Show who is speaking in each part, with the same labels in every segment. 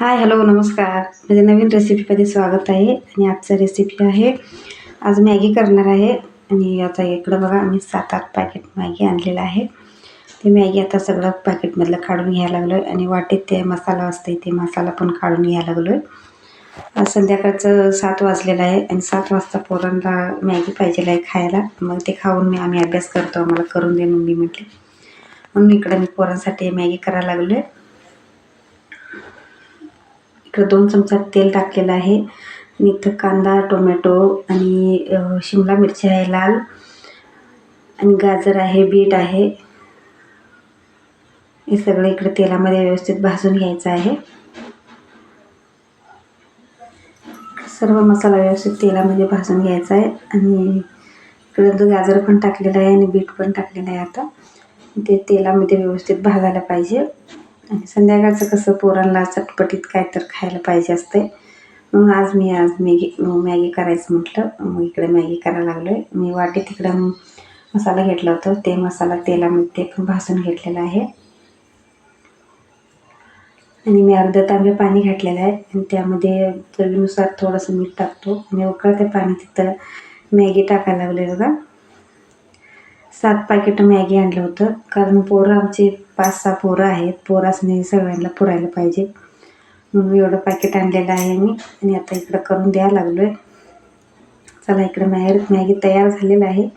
Speaker 1: Hi hello नमस्कार. माझ्या नवीन रेसिपीमध्ये स्वागत आहे आणि आजचं रेसिपी आहे. आज मॅगी करणार आहे आणि आता इकडं बघा आम्ही सात आठ पॅकेट मॅगी आणलेलं आहे. ते मॅगी आता सगळं पॅकेटमधलं काढून घ्यायला लागलो आहे आणि वाटेत ते मसाला असते ते मसाला पण काढून घ्यायला लागलो आहे आज संध्याकाळचं सात वाजलेलं आहे आणि सात वाजता पोरांना मॅगी पाहिजेल आहे खायला. मग ते खाऊन मी आम्ही अभ्यास करतो आम्हाला करून दे मम्मी म्हटली. म्हणून इकडं मी पोरांसाठी मॅगी करायला लागलो आहे इथं दोन चमचा तेल टाकलेलं आहे. आणि इथं कांदा टोमॅटो आणि शिमला मिरची आहे लाल. आणि गाजर आहे बीट आहे. हे सगळं इकडे तेलामध्ये व्यवस्थित भाजून घ्यायचं आहे. सर्व मसाला व्यवस्थित तेलामध्ये भाजून घ्यायचा आहे. आणि इकडे तो गाजर पण टाकलेला आहे आणि बीट पण टाकलेलं आहे आता. ते तेलामध्ये व्यवस्थित भाजायला पाहिजे. आणि संध्याकाळचं कसं पोरांना चटपटीत काय तर खायला पाहिजे असते. म्हणून आज मी आज मॅगी मॅगी करायचं म्हटलं. मग इकडे मॅगी करायला लागलो आहे मी वाटे तिकडं मसाला घेतला होता. ते मसाला तेलामध्ये ते पण भाजून घेतलेला आहे. आणि मी अर्धा तांबे पाणी घातलेलं आहे. आणि त्यामध्ये चवीनुसार थोडंसं मीठ टाकतो. आणि उकळते पाणी तिथं मॅगी टाकायला लागले बघा. सात पॅकेट मॅगी आणलं होतं. कारण पोरं आमचे पाच सहा पोरं आहेत. पोरासने सगळ्यांना पुरायला पाहिजे. म्हणून एवढं पॅकेट आणलेलं आहे मी. आणि आता इकडं करून द्यायला लागलो आहे चला इकडं मॅर मॅगी तयार झालेलं आहे.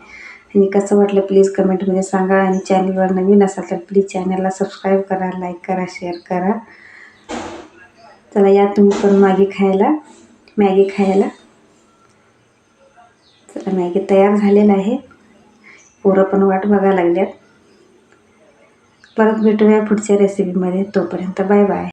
Speaker 1: आणि कसं वाटलं प्लीज कमेंटमध्ये सांगा. आणि चॅनलवर नवीन असाल तर प्लीज चॅनलला सबस्क्राईब करा लाईक करा शेअर करा. चला या तुम्ही पण मॅगी खायला. मॅगी खायला. चला मॅगी तयार झालेलं आहे. पोरं पण वाट बघायला लागल्यात. परत भेटूया पुढच्या रेसिपीमध्ये तोपर्यंत बाय बाय.